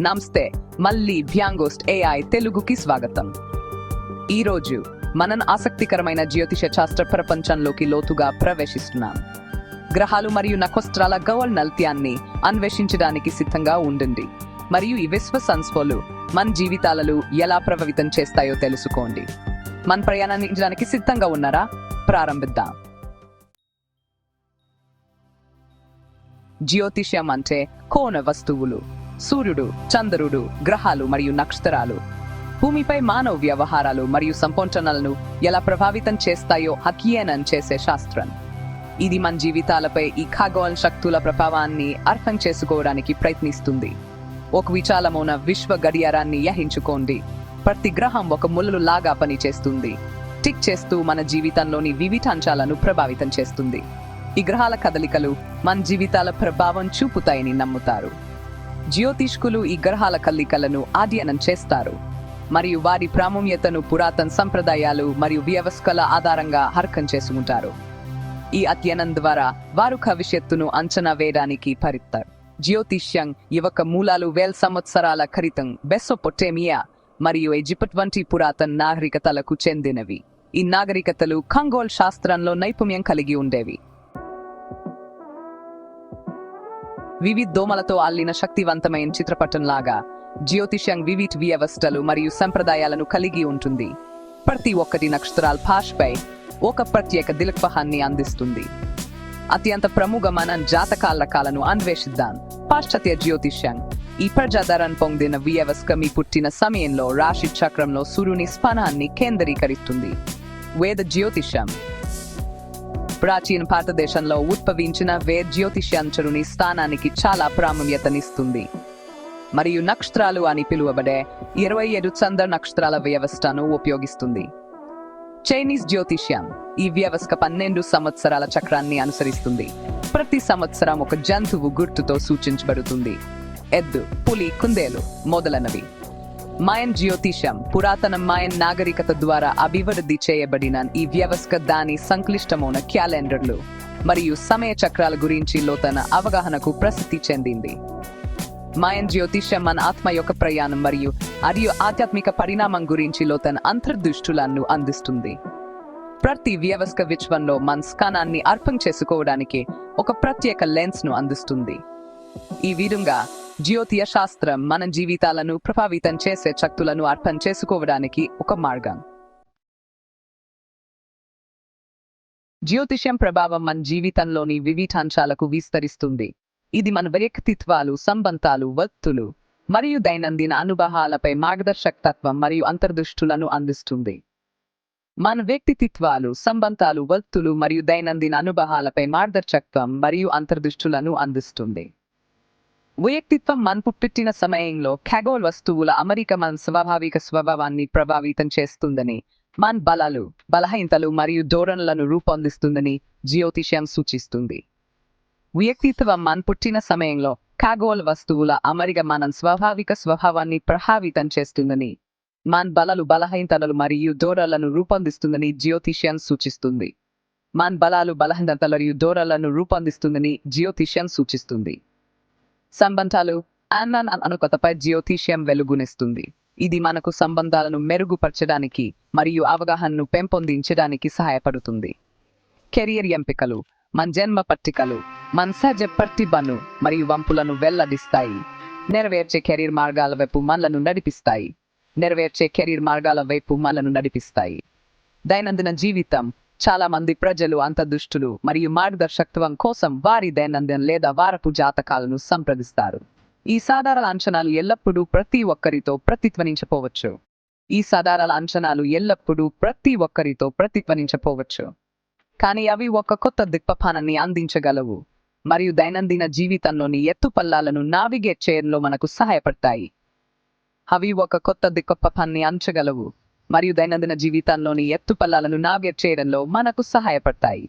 నమస్తే మళ్ళీ భ్యాంగోస్ట్ ఏఐ తెలుగుకి స్వాగతం. ఈరోజు మనం ఆసక్తికరమైన జ్యోతిష శాస్త్ర ప్రపంచంలోకి లోతుగా ప్రవేశిస్తున్నాం. గ్రహాలు మరియు నక్షత్రాల గవల్ నల్త్యాన్ని అన్వేషించడానికి సిద్ధంగా ఉండండి. మరియు ఈ విశ్వ సంస్థలు మన జీవితాలలో ఎలా ప్రభావితం చేస్తాయో తెలుసుకోండి. మన ప్రయాణించడానికి సిద్ధంగా ఉన్నారా? ప్రారంభిద్దాం. జ్యోతిష్యం అంటే కోణ వస్తువులు. సూర్యుడు చంద్రుడు గ్రహాలు మరియు నక్షత్రాలు. భూమిపై మానవ వ్యవహారాలు మరియు సంపోషణలను ఎలా ప్రభావితం చేస్తాయో అధ్యయనం చేసే శాస్త్రం. ఇది మన జీవితాలపై ఈ ఖగోళ శక్తుల ప్రభావాన్ని అర్థం చేసుకోవడానికి ప్రయత్నిస్తుంది. ఒక విశాలమైన విశ్వ గడియారాన్ని యహించుకోండి ప్రతి గ్రహం ఒక ముళ్ళు లాగా పనిచేస్తుంది. టిక్ చేస్తూ మన జీవితంలోని వివిధ అంశాలను ప్రభావితం చేస్తుంది. ఈ గ్రహాల కదలికలు మన జీవితాల ప్రభావం చూపుతాయని నమ్ముతారు. జ్యోతిష్కులు ఈ గ్రహాల కల్లికలను అధ్యయనం చేస్తారు. మరియు వారి ప్రాముణ్యతను పురాతన సంప్రదాయాలు మరియు వ్యవస్థల ఆధారంగా హర్కం చేసుకుంటారు. ఈ అధ్యయనం ద్వారా వారు భవిష్యత్తును అంచనా వేయడానికి పరిత్తారు జ్యోతిష్యం యువక మూలాలు వేల సంవత్సరాల క్రితం బెసోపొటేమియా మరియు ఎజిప్ట్ వంటి పురాతన నాగరికతలకు చెందినవి. ఈ నాగరికతలు ఖంగోల్ శాస్త్రంలో నైపుణ్యం కలిగి ఉండేవి. వివిధ దోమలతో అల్లిన శక్తివంతమైన చిత్రపటం లాగా జ్యోతిష్యం వివిధ వ్యవస్థలు మరియు సంప్రదాయాలను కలిగి ఉంటుంది. ప్రతి ఒక్కటి నక్షత్రాల భాషపై ఒక ప్రత్యేక దిల్పహాన్ని అందిస్తుంది. అత్యంత ప్రముఖమైన జాతకాల రకాలను అన్వేషిద్దాం. పాశ్చాత్య జ్యోతిష్యం ఈ ప్రజాదరణ పొందిన వ్యవస్థ మీ పుట్టిన సమయంలో రాశి చక్రంలో సూర్యుని స్పనాన్ని కేంద్రీకరిస్తుంది. వేద జ్యోతిష్యం ప్రాచీన భారతదేశంలో ఉద్భవించిన వేద జ్యోతిష్యాంచరుని స్థానానికి చాలా ప్రాముఖ్యతనిస్తుంది. మరియు నక్షత్రాలు అని పిలువబడే ఇరవై ఏడు చంద్ర నక్షత్రాల వ్యవస్థను ఉపయోగిస్తుంది. చైనీస్ జ్యోతిష్యం ఈ వ్యవస్థ పన్నెండు సంవత్సరాల చక్రాన్ని అనుసరిస్తుంది. ప్రతి సంవత్సరం ఒక జంతువు గుర్తుతో సూచించబడుతుంది. ఎద్దు పులి కుందేలు మొదలైనవి. మాయన్ జ్యోతిషం పురాతన మాయన్ నాగరికత ద్వారా అభివృద్ధి చేయబడిన ఈ వ్యవస్థ దాని సంక్లిష్టమైన క్యాలెండర్లు మరియు సమయ చక్రాల గురించి లోతన అవగాహనకు ప్రసిద్ధి చెందింది. మాయన్ జ్యోతిషం మన ఆత్మ యొక్క ప్రయాణం మరియు మరియు ఆధ్యాత్మిక పరిణామం గురించి లోతన అంతర్దృష్టులను అందిస్తుంది. ప్రతి వ్యవస్థ విశ్వంలో మన స్కానాన్ని అర్థం చేసుకోవడానికి ఒక ప్రత్యేక లెన్స్ను అందిస్తుంది. ఈ విధంగా జ్యోతియ శాస్త్రం మన జీవితాలను ప్రభావితం చేసే శక్తులను అర్థం చేసుకోవడానికి ఒక మార్గం. జ్యోతిష్యం ప్రభావం మన జీవితంలోని వివిధ అంశాలకు విస్తరిస్తుంది. ఇది మన వ్యక్తిత్వాలు సంబంధాలు వత్తులు మరియు దైనందిన అనుభవాలపై మార్గదర్శకత్వం మరియు అంతర్దృష్టులను అందిస్తుంది. మన వ్యక్తిత్వాలు సంబంధాలు వత్తులు మరియు దైనందిన అనుభవాలపై మార్గదర్శకత్వం మరియు అంతర్దృష్టులను అందిస్తుంది. వ్యక్తిత్వం మన్పు పుట్టిన సమయంలో ఖగోల్ వస్తువుల అమరిక మన స్వాభావిక స్వభావాన్ని ప్రభావితం చేస్తుందని మన బలాలు బలహీనతలు మరియు ధోరణులను రూపొందిస్తుందని జ్యోతిష్యం సూచిస్తుంది వ్యక్తిత్వం మన పుట్టిన సమయంలో ఖగోల్ వస్తువుల అమరిక మన స్వాభావిక స్వభావాన్ని ప్రభావితం చేస్తుందని మన బలాలు బలహీనతలు మరియు ధోరణులను రూపొందిస్తుందని జ్యోతిష్యం సూచిస్తుంది మన బలాలు బలహీనతలు మరియు ధోరణులను రూపొందిస్తుందని జ్యోతిష్యం సూచిస్తుంది సంబంధాలు అన్న అనుకతపై జ్యోతిష్యం వెలుగునిస్తుంది. ఇది మనకు సంబంధాలను మెరుగుపరచడానికి మరియు అవగాహనను పెంపొందించడానికి సహాయపడుతుంది. కెరియర్ ఎంపికలు మన జన్మ పట్టికలు మన సహజ ప్రతిభను మరియు వంపులను వెల్లడిస్తాయి. నెరవేర్చే కెరీర్ మార్గాల వైపు మనలను నడిపిస్తాయి. నెరవేర్చే కెరీర్ మార్గాల వైపు మనలను నడిపిస్తాయి. దైనందిన జీవితం చాలా మంది ప్రజలు అంతదుష్టులు మరియు మార్గదర్శకత్వం కోసం వారి దైనందిన లేదా వారపు జాతకాలను సంప్రదిస్తారు. ఈ సాధారణ అంచనాలు ఎల్లప్పుడూ ప్రతి ఒక్కరితో ప్రతిధ్వనించపోవచ్చు. ఈ సాధారణ అంచనాలు ఎల్లప్పుడూ ప్రతి ఒక్కరితో ప్రతిధ్వనించపోవచ్చు. కానీ అవి ఒక కొత్త దిక్పపానాన్ని అందించగలవు మరియు దైనందిన జీవితంలోని ఎత్తుపల్లాలను నావిగేట్ చేయడంలో మనకు సహాయపడతాయి. అవి ఒక కొత్త దిక్పపాన్ని అంచగలవు. మరియు దైనందిన జీవితంలోని ఎత్తుపల్లాలను నావిగేట్ చేయడంలో మనకు సహాయపడతాయి.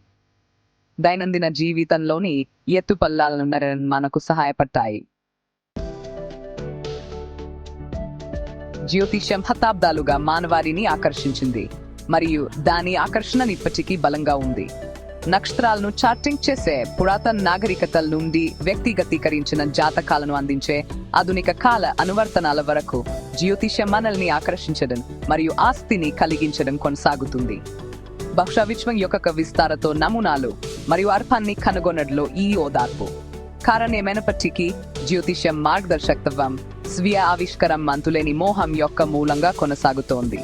దైనందిన జీవితంలోని ఎత్తుపల్లాలను మనకు సహాయపడతాయి. జ్యోతిష్యం శతాబ్దాలుగా మానవారిని ఆకర్షించింది. మరియు దాని ఆకర్షణ ఇప్పటికీ బలంగా ఉంది. నక్షత్రాలను చార్టింగ్ చేసే పురాతన నాగరికతల నుండి వ్యక్తిగతీకరించిన జాతకాలను అందించే ఆధునిక కాల అనువర్తనాల వరకు జ్యోతిష్యం మనల్ని ఆకర్షించడం మరియు ఆస్తిని కలిగించడం కొనసాగుతుంది. బహుశా విశ్వం యొక్క విస్తారతో నమూనాలు మరియు అర్హాన్ని కనుగొనడంలో ఈ ఓదార్పు. కారణమేనప్పటికీ జ్యోతిష్యం మార్గదర్శకత్వం స్వీయ ఆవిష్కరం మంతులేని మోహం యొక్క మూలంగా కొనసాగుతోంది.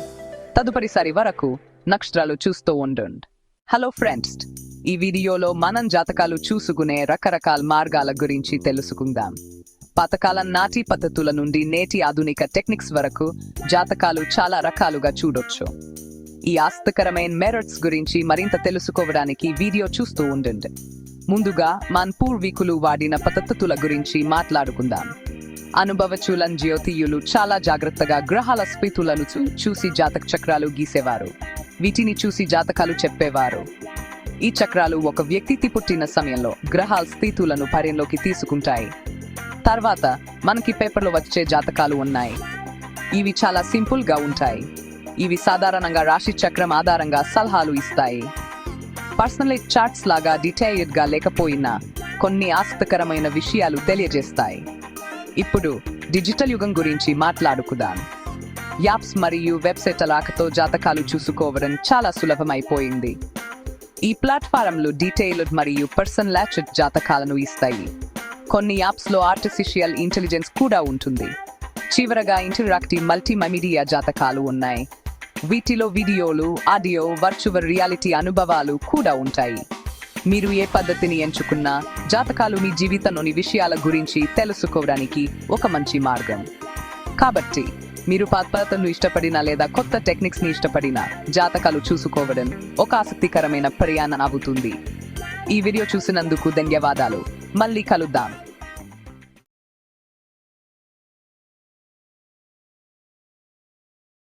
తదుపరిసారి వరకు నక్షత్రాలు చూస్తూ ఉండండి. హలో ఫ్రెండ్స్ ఈ వీడియోలో మనం జాతకాలు చూసుకునే రకరకాల మార్గాల గురించి తెలుసుకుందాం. పాతకాలం నాటి పద్ధతుల నుండి నేటి ఆధునిక టెక్నిక్స్ వరకు జాతకాలు చాలా రకాలుగా చూడొచ్చు. ఈ ఆసక్తికరమైన మెరట్స్ గురించి మరింత తెలుసుకోవడానికి వీడియో చూస్తూ ఉండండి. ముందుగా మన పూర్వీకులు వాడిన పద్ధతుల గురించి మాట్లాడుకుందాం. అనుభవచులం జ్యోతియులు చాలా జాగ్రత్తగా గ్రహాల స్థితులను చూసి జాతక చక్రాలు గీసేవారు. వీటిని చూసి జాతకాలు చెప్పేవారు. ఈ చక్రాలు ఒక వ్యక్తి పుట్టిన సమయంలో గ్రహాల స్థితులను పరిణలోకి తీసుకుంటాయి. తర్వాత మనకి పేపర్లో వచ్చే జాతకాలు ఉన్నాయి. ఇవి చాలా సింపుల్గా ఉంటాయి. ఇవి సాధారణంగా రాశి చక్రం ఆధారంగా సలహాలు ఇస్తాయి. పర్సనల్ చార్ట్స్ లాగా డీటెయిల్డ్గా లేకపోయినా కొన్ని ఆసక్తికరమైన విషయాలు తెలియజేస్తాయి. ఇప్పుడు డిజిటల్ యుగం గురించి మాట్లాడుకుందాం. యాప్స్ మరియు వెబ్సైట్ రాకతో జాతకాలు చూసుకోవడం చాలా సులభమైపోయింది. ఈ ప్లాట్ఫారంలు డీటెయిల్డ్ మరియు పర్సనలైజ్డ్ జాతకాలను ఇస్తాయి. కొన్ని యాప్స్లో ఆర్టిఫిషియల్ ఇంటెలిజెన్స్ కూడా ఉంటుంది. చివరగా ఇంటరాక్టివ్ మల్టీమీడియా జాతకాలు ఉన్నాయి. వీటిలో వీడియోలు ఆడియో వర్చువల్ రియాలిటీ అనుభవాలు కూడా ఉంటాయి. మీరు ఏ పద్ధతిని ఎంచుకున్నా జాతకాలు మీ జీవితంలోని విషయాల గురించి తెలుసుకోవడానికి ఒక మంచి మార్గం. కాబట్టి మీరు పాత్రను ఇష్టపడిన లేదా కొత్త టెక్నిక్స్ని ఇష్టపడిన జాతకాలు చూసుకోవడం ఒక ఆసక్తికరమైన ప్రయాణం అవుతుంది. ఈ వీడియో చూసినందుకు ధన్యవాదాలు. మళ్ళీ కలుద్దాం.